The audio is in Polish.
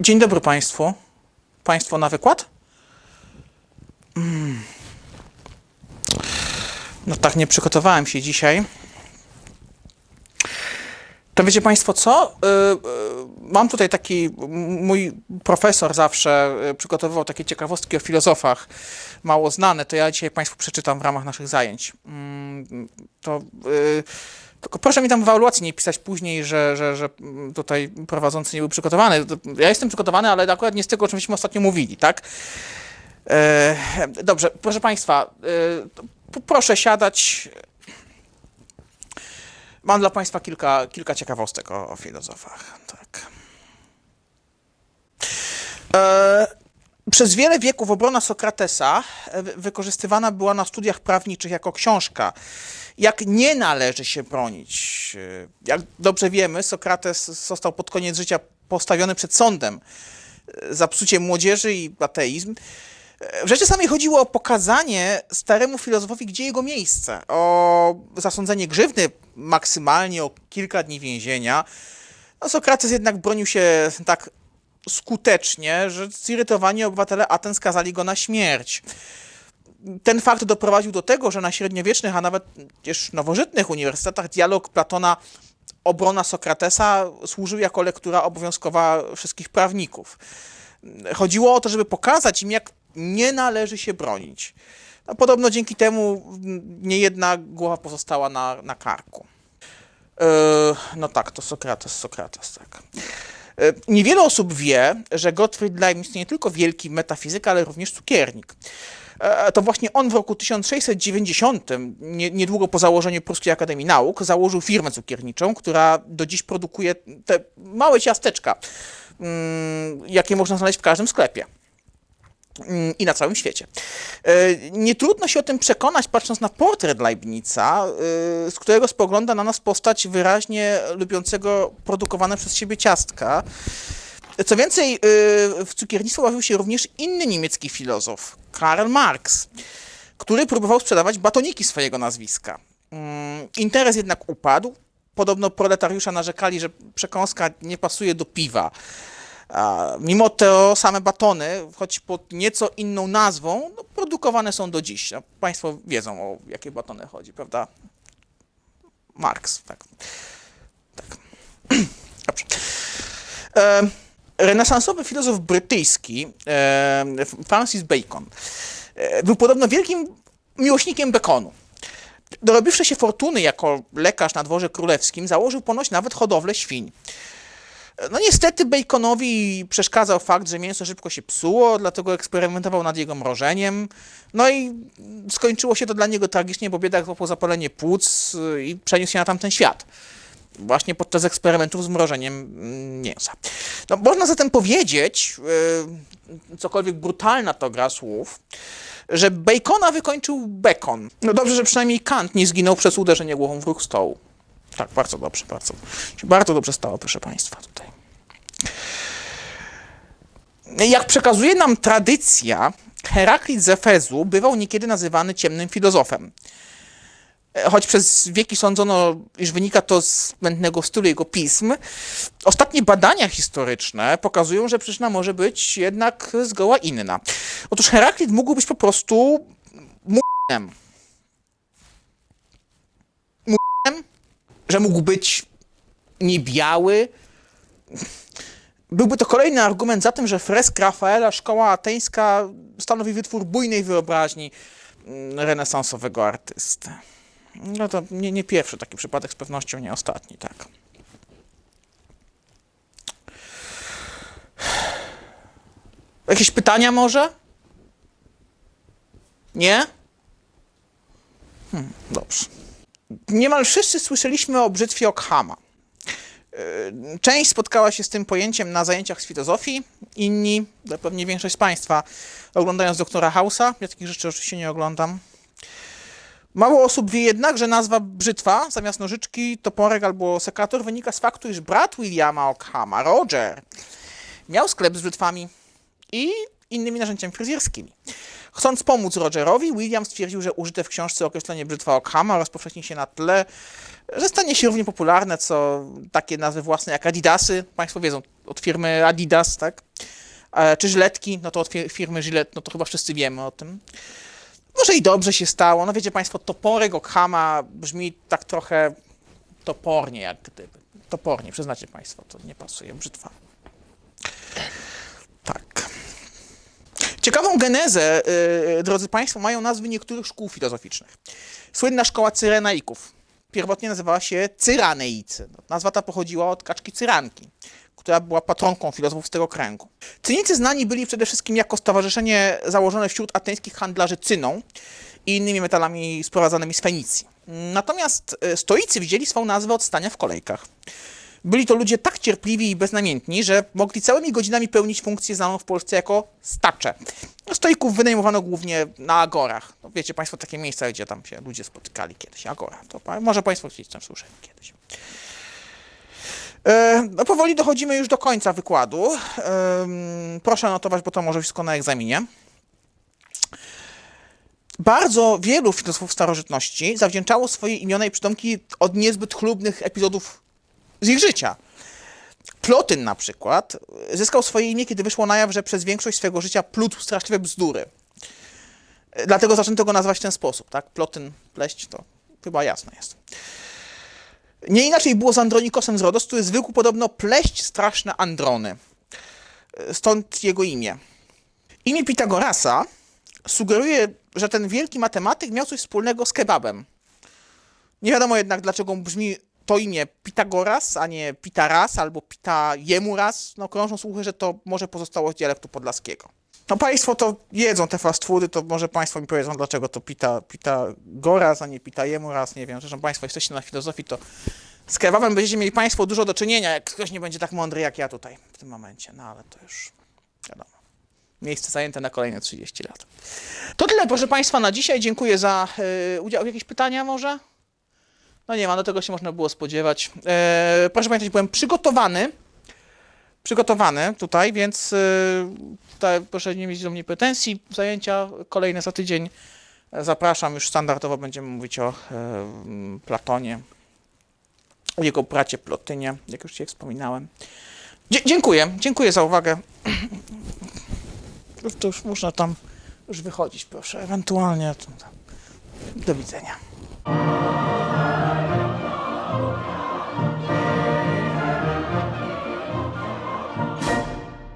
Dzień dobry Państwu. Państwo na wykład? Mm. No tak, nie przygotowałem się dzisiaj. To wiecie Państwo co? Y, y, Mam tutaj taki, mój profesor zawsze y, przygotowywał takie ciekawostki o filozofach, mało znane, to ja dzisiaj Państwu przeczytam w ramach naszych zajęć. Mm, To tylko proszę mi tam w ewaluacji nie pisać później, że, że, że tutaj prowadzący nie był przygotowany. To- Ja jestem przygotowany, ale akurat nie z tego, o czym myśmy ostatnio mówili, tak? E, Dobrze, proszę Państwa, e, proszę siadać. Mam dla Państwa kilka, kilka ciekawostek o, o filozofach. Tak. E, Przez wiele wieków obrona Sokratesa e, wy- wykorzystywana była na studiach prawniczych jako książka. Jak nie należy się bronić. E, Jak dobrze wiemy, Sokrates został pod koniec życia postawiony przed sądem e, za psucie młodzieży i ateizm. W rzeczy samej chodziło o pokazanie staremu filozofowi, gdzie jego miejsce, o zasądzenie grzywny maksymalnie o kilka dni więzienia. No, Sokrates jednak bronił się tak skutecznie, że zirytowani obywatele Aten skazali go na śmierć. Ten fakt doprowadził do tego, że na średniowiecznych, a nawet też nowożytnych uniwersytetach dialog Platona obrona Sokratesa służył jako lektura obowiązkowa wszystkich prawników. Chodziło o to, żeby pokazać im, jak nie należy się bronić. No, podobno dzięki temu niejedna głowa pozostała na, na karku. E, no tak, to Sokrates, Sokrates, tak. E, Niewiele osób wie, że Gottfried Leibniz to nie tylko wielki metafizyk, ale również cukiernik. E, To właśnie on w roku 1690, nie- niedługo po założeniu Pruskiej Akademii Nauk, założył firmę cukierniczą, która do dziś produkuje te małe ciasteczka, mm, jakie można znaleźć w każdym sklepie i na całym świecie. E, Nie trudno się o tym przekonać, patrząc na portret Leibnica, e, z którego spogląda na nas postać wyraźnie lubiącego produkowane przez siebie ciastka. Co więcej, e, w cukiernictwo bawił się również inny niemiecki filozof, Karl Marx, który próbował sprzedawać batoniki swojego nazwiska. Mm, Interes jednak upadł. Podobno proletariusze narzekali, że przekąska nie pasuje do piwa. Mimo to same batony, choć pod nieco inną nazwą, no, produkowane są do dziś. No, państwo wiedzą, o jakie batony chodzi, prawda? Marx, tak. tak. Dobrze. E, renesansowy filozof brytyjski e, Francis Bacon e, był podobno wielkim miłośnikiem bekonu. Dorobiwszy się fortuny jako lekarz na dworze królewskim, założył ponoć nawet hodowlę świń. No niestety Baconowi przeszkadzał fakt, że mięso szybko się psuło, dlatego eksperymentował nad jego mrożeniem. No i skończyło się to dla niego tragicznie, bo biedak złapał zapalenie płuc y, i przeniósł się na tamten świat. Właśnie podczas eksperymentów z mrożeniem mm, mięsa. No, można zatem powiedzieć, y, cokolwiek brutalna to gra słów, że Bacona wykończył Bacon. No dobrze, że przynajmniej Kant nie zginął przez uderzenie głową w róg stołu. Tak, bardzo dobrze, bardzo. Bardzo dobrze stało, proszę Państwa, tutaj. Jak przekazuje nam tradycja, Heraklit z Efezu bywał niekiedy nazywany ciemnym filozofem. E, Choć przez wieki sądzono, iż wynika to z błędnego stylu jego pism, ostatnie badania historyczne pokazują, że przyczyna może być jednak zgoła inna. Otóż Heraklit mógł być po prostu m***em. M***em, że mógł być niebiały. Byłby to kolejny argument za tym, że fresk Rafaela, szkoła ateńska, stanowi wytwór bujnej wyobraźni mm, renesansowego artysty. No to nie, nie pierwszy taki przypadek, z pewnością nie ostatni, tak. Jakieś pytania może? Nie? Hmm, dobrze. Niemal wszyscy słyszeliśmy o brzytwie Ockhama. Yy, Część spotkała się z tym pojęciem na zajęciach z filozofii, inni, pewnie większość z Państwa, oglądając doktora Hausa. Ja takich rzeczy oczywiście nie oglądam. Mało osób wie jednak, że nazwa brzytwa zamiast nożyczki, toporek albo sekator wynika z faktu, iż brat Williama Ockhama, Roger, miał sklep z brzytwami i innymi narzędziami fryzjerskimi. Chcąc pomóc Rogerowi, William stwierdził, że użyte w książce określenie brzytwa Ockhama rozpowszechni się na tle, że stanie się równie popularne, co takie nazwy własne jak Adidasy. Państwo wiedzą, od firmy Adidas, tak? E, Czy żyletki, no to od fir- firmy Gillette, no to chyba wszyscy wiemy o tym. Może i dobrze się stało. No wiecie Państwo, toporek Ockhama brzmi tak trochę topornie, jak gdyby. Topornie, przyznacie Państwo, to nie pasuje, brzytwa. Ciekawą genezę, yy, drodzy Państwo, mają nazwy niektórych szkół filozoficznych. Słynna szkoła Cyrenaików. Pierwotnie nazywała się Cyraneicy. Nazwa ta pochodziła od kaczki Cyranki, która była patronką filozofów z tego kręgu. Cynicy znani byli przede wszystkim jako stowarzyszenie założone wśród ateńskich handlarzy cyną i innymi metalami sprowadzanymi z Fenicji. Natomiast e, stoicy wzięli swą nazwę od stania w kolejkach. Byli to ludzie tak cierpliwi i beznamiętni, że mogli całymi godzinami pełnić funkcję znaną w Polsce jako stacze. Stoików wynajmowano głównie na agorach. No, wiecie Państwo takie miejsca, gdzie tam się ludzie spotykali kiedyś. Agora. To może Państwo gdzieś tam słyszeli kiedyś. E, No, powoli dochodzimy już do końca wykładu. Proszę notować, bo to może wszystko na egzaminie. Bardzo wielu filozofów starożytności zawdzięczało swoje imiona i przydomki od niezbyt chlubnych epizodów z ich życia. Plotyn na przykład zyskał swoje imię, kiedy wyszło na jaw, że przez większość swojego życia plótł straszliwe bzdury. Dlatego zaczęto go nazwać w ten sposób, tak? Plotyn, pleść, to chyba jasne jest. Nie inaczej było z Andronikosem z Rodos, który zwykł podobno pleść straszne androny. Stąd jego imię. Imię Pitagorasa sugeruje, że ten wielki matematyk miał coś wspólnego z kebabem. Nie wiadomo jednak, dlaczego brzmi to imię Pitagoras, a nie Pitaras albo Pitajemuras. No krążą słuchy, że to może pozostało z dialektu podlaskiego. No państwo to jedzą te fast foody, to może państwo mi powiedzą, dlaczego to pita, Pitagoras, a nie Pitajemuras, nie wiem. Zresztą państwo jesteście na filozofii, to z kebabem będziecie mieli państwo dużo do czynienia, jak ktoś nie będzie tak mądry jak ja tutaj w tym momencie. No ale to już wiadomo. Miejsce zajęte na kolejne 30 lat. To tyle, proszę Państwa, na dzisiaj. Dziękuję za y, udział. Jakieś pytania może? No nie ma, do tego się można było spodziewać. E, proszę pamiętać, byłem przygotowany. Przygotowany tutaj, więc y, tutaj proszę nie mieć do mnie pretensji. Zajęcia kolejne za tydzień. E, Zapraszam, już standardowo będziemy mówić o e, Platonie, o jego bracie Plotynie, jak już Ci wspominałem. Dziękuję, dziękuję za uwagę. To już można tam już wychodzić, proszę. Ewentualnie do widzenia.